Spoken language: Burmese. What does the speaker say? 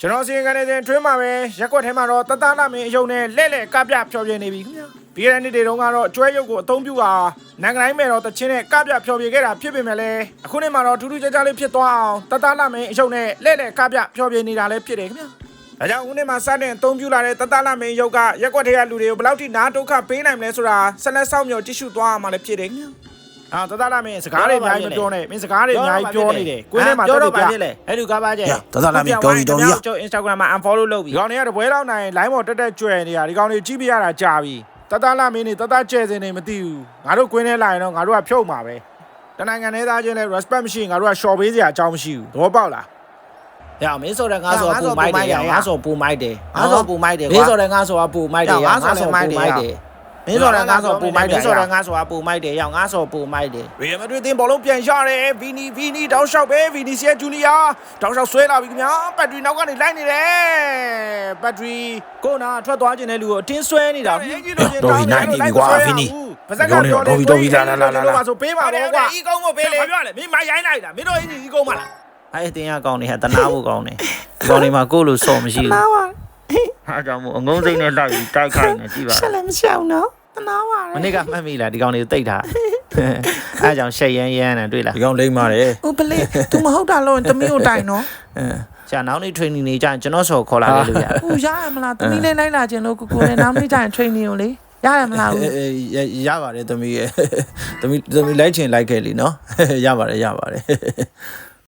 ကျွန်တော်စီရင်ကနေစဉ်ထွင်းမှာပဲရက်ကွက်ထဲမှာတော့တသားလာမင်းအယုံနဲ့လဲ့လဲ့ကပြဖြောပြနေပြီခင်ဗျာပြီးတဲ့နေ့တွေတုန်းကတော့ကျွဲရုပ်ကိုအသုံးပြုတာနိုင်ငံတိုင်းမဲ့တော့တချင်းနဲ့ကပြဖြောပြခဲ့တာဖြစ်ပေမဲ့လည်းအခုနေ့မှာတော့ထူးထူးခြားခြားလေးဖြစ်သွားအောင်တသားလာမင်းအယုံနဲ့လဲ့လဲ့ကပြဖြောပြနေတာလည်းဖြစ်တယ်ခင်ဗျာဒါကြောင့်ဦးနေ့မှာစတင်အသုံးပြုလာတဲ့တတလာမင်းရုပ်ကရက်ကွက်ထဲကလူတွေကိုဘယ်လောက်ထိနားဒုက္ခပေးနိုင်မလဲဆိုတာဆက်လက်ဆောင်မြော်ကြည့်ရှုသွားအောင်လည်းဖြစ်တယ်ခင်ဗျာ အာတတလာမင်းစကားတွေအများကြီးမပြောနဲ့မင်းစကားတွေအများကြီးပြောနေတယ်ကိုင်းထဲမှာပြောတက်တော့ပြပါဖြစ်လေအဲ့လူကားပါကျဟဲ့တသားလာမင်းတော်ပြီတော်ပြီရကျွန်တော် Instagram မှာ unfollow လုပ်ပြီဒီကောင်တွေကတပွဲလောက်နိုင် line ပေါ်တက်တက်ကြွယ်နေတာဒီကောင်တွေကြည့်ပြရတာကြာပြီတတလာမင်းနေတတကျဲစင်နေမသိဘူးငါတို့ကွင်းထဲလာရင်တော့ငါတို့ကဖြုတ်မှာပဲတနိုင်ငံထဲသားချင်းလဲ respect မရှိရင်ငါတို့က short ပေးစရာအကြောင်းမရှိဘူးသဘောပေါက်လားရအောင်မင်းဆိုတဲ့ငါဆိုပူမိုက်တယ်ငါဆိုပူမိုက်တယ်ငါဆိုပူမိုက်တယ်ငါဆိုပူမိုက်တယ်မကွာင်းဆိုတဲ့ငါဆိုပူမိုက်တယ်ငါငါဆိုဆိုပူပူမိုမိုက်က်တယ်တယ် မင်းဆိုတဲ့ငါဆိုပူမိုက်တယ်မင်းဆိုတဲ့ငါဆိုပူမိုက်တယ်ရောက်ငါဆိုပူမိုက်တယ်ရီမက်ဒရစ်တင်းဘောလုံးပြန်ရတယ်ဗီနီဗီနီတောင်းလျှောက်ပဲဗီနီစီယာဂျူနီယာတောင်းလျှောက်ဆွဲလာပြီခင်ဗျာဘက်ထရီနောက်ကနေလိုက်နေတယ်ဘက်ထရီကိုနာထွက်သွားခြင်းတဲ့လူကိုအတင်းဆွဲနေတာပါဆိုပေးပါတော့ကွာဤကုန်းကိုပေးလေဘာပြောလဲမင်းမရိုင်းလိုက်တာမင်းတို့အင်းကြီးကုန်းမလားအဲ့တင်ရကောင်းနေဟဲ့တနာဖို့ကောင်းနေဒီကောင်းနေမှာကိုယ့်လိုစော့မရှိဘူးနာပါဟာကြောင့်မို့အငုံစိမ့်နဲ့လိုက်ပြီးတိုက်ခိုက်နေကြည့်ပါဆက်လည်းမရှောင်နော် တနာပါမနေ့ကမှတ်မိလားဒီကောင်လေးကိုတိတ်ထားအဲ့ကြောင့်ရှက်ရမ်းရမ်းနဲ့တွေ့လားဒီကောင်လိမ့်ပါတယ်ဦးပလေး तू မဟုတ်တာလို့တမီးကိုတိုင်နော်ကျန်နောက်နေ့ training နေကြရင်ကျွန်တော်ဆော်ခေါ်လာလေလို့ရဦးရရမလားတမီးလေးလိုက်လာခြင်းလို့ကိုကိုနဲ့နောက်နေ့ကျရင် training ကိုလေရရမလားဦးအေးရပါတယ်သမီးရဲ့သမီးသမီးလိုက်ချင်လိုက်ခဲ့လीနော်ရပါတယ်ရပါတယ်